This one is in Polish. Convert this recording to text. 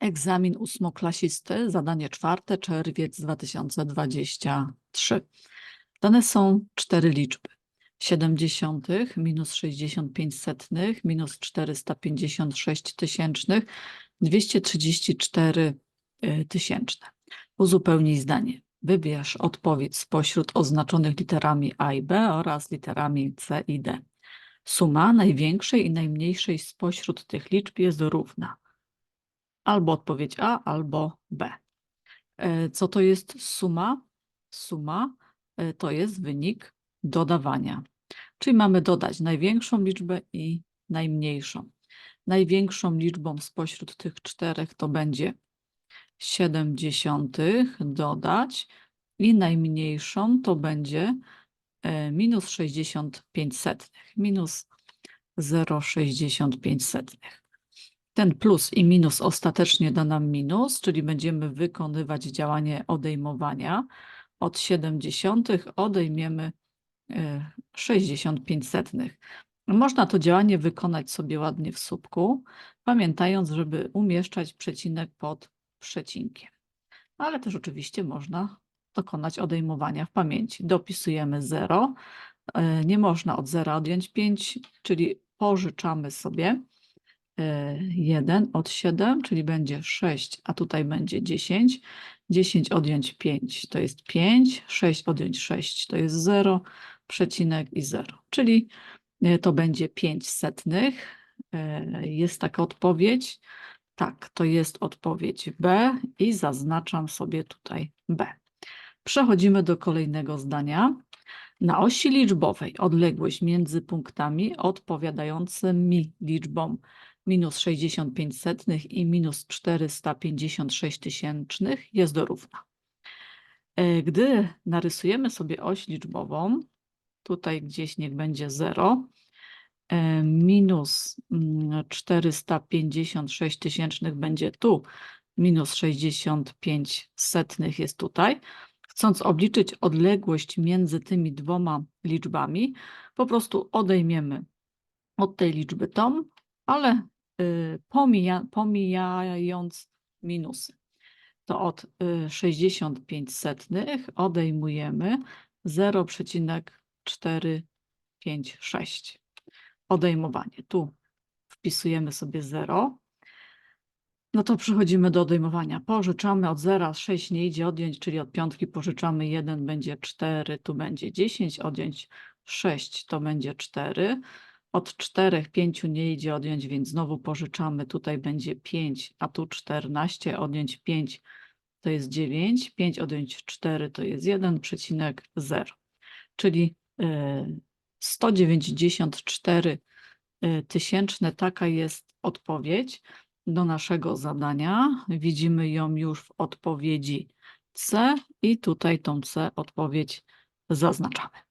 Egzamin ósmoklasisty, zadanie czwarte, czerwiec 2023. Dane są cztery liczby. 70 minus 65 setnych minus 456 tysięcznych 234 y, tysięczne. Uzupełnij zdanie. Wybierz odpowiedź spośród oznaczonych literami A i B oraz literami C i D. Suma największej i najmniejszej spośród tych liczb jest równa. Albo odpowiedź A, albo B. E, Co to jest suma? Suma e, to jest wynik dodawania. Czyli mamy dodać największą liczbę i najmniejszą. Największą liczbą spośród tych czterech to będzie 70 dodać i najmniejszą to będzie e, minus 65 setnych, minus 0,65 setnych. Ten plus i minus ostatecznie da nam minus, czyli będziemy wykonywać działanie odejmowania. Od 70 odejmiemy e, 65 setnych. Można to działanie wykonać sobie ładnie w słupku, pamiętając, żeby umieszczać przecinek pod przecinkiem. Ale też oczywiście można dokonać odejmowania w pamięci. Dopisujemy 0. E, Nie można od 0 odjąć 5, czyli pożyczamy sobie 1 od 7, czyli będzie 6, a tutaj będzie 10. 10 odjąć 5 to jest 5, 6 odjąć 6 to jest 0, przecinek i 0, czyli e, to będzie 5 setnych. E, Jest taka odpowiedź. Tak, to jest odpowiedź B i zaznaczam sobie tutaj B. Przechodzimy do kolejnego zdania. Na osi liczbowej odległość między punktami odpowiadającymi liczbom minus 65 setnych i minus 456 tysięcznych jest równa. E, Gdy narysujemy sobie oś liczbową, tutaj gdzieś niech będzie 0, e, minus mm, 456 tysięcznych będzie tu, minus 65 setnych jest tutaj. Chcąc obliczyć odległość między tymi dwoma liczbami, po prostu odejmiemy od tej liczby tą, ale y, pomija, pomijając minusy. To od y, 65 setnych odejmujemy 0,456. Odejmowanie. Tu wpisujemy sobie 0. No to przechodzimy do odejmowania. Pożyczamy od 0, 6 nie idzie odjąć, czyli od piątki pożyczamy 1, będzie 4, tu będzie 10, odjąć 6 to będzie 4. Od 4, 5 nie idzie odjąć, więc znowu pożyczamy, tutaj będzie 5, a tu 14, odjąć 5 to jest 9, 5 odjąć 4 to jest 1,0, czyli y, 194 y, tysięczne, taka jest odpowiedź do naszego zadania. Widzimy ją już w odpowiedzi C i tutaj tą C odpowiedź zaznaczamy.